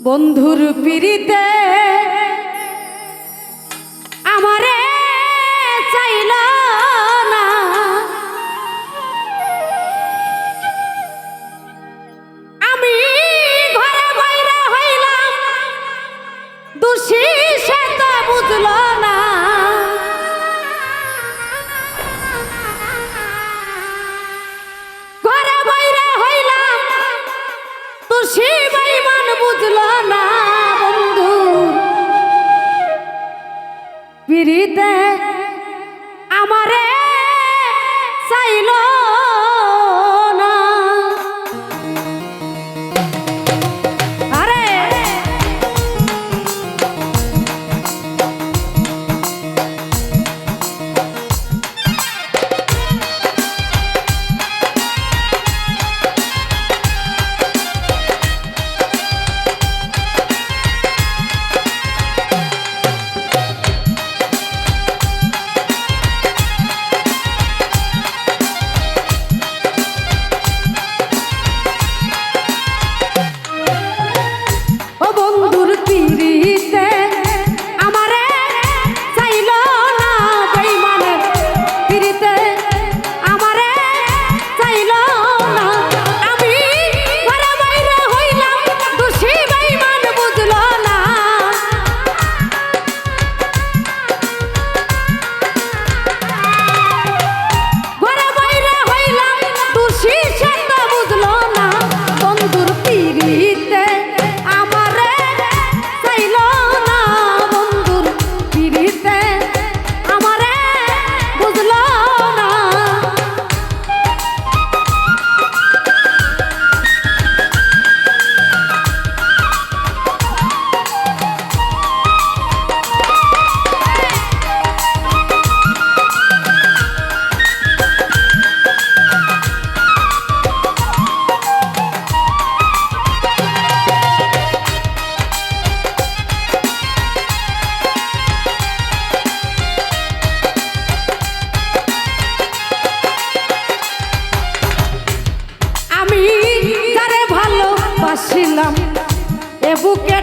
বন্ধুর পিড়িতে বুঝলো না বন্ধু। পিড়িতে আমারে চাইলো ছিলাম এ বুকে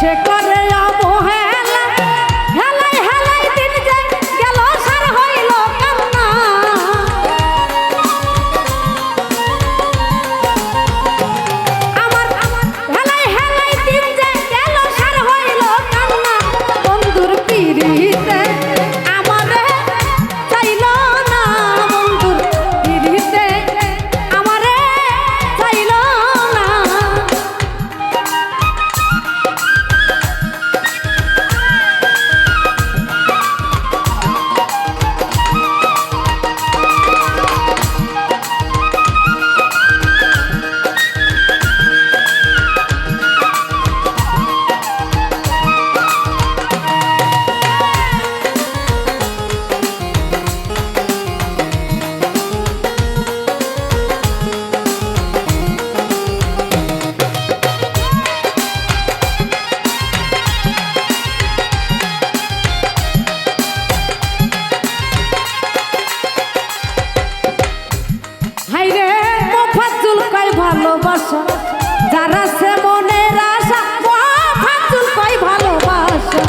সে করে যারা সে মনের আশা কই ভালোবাসা।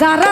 যারা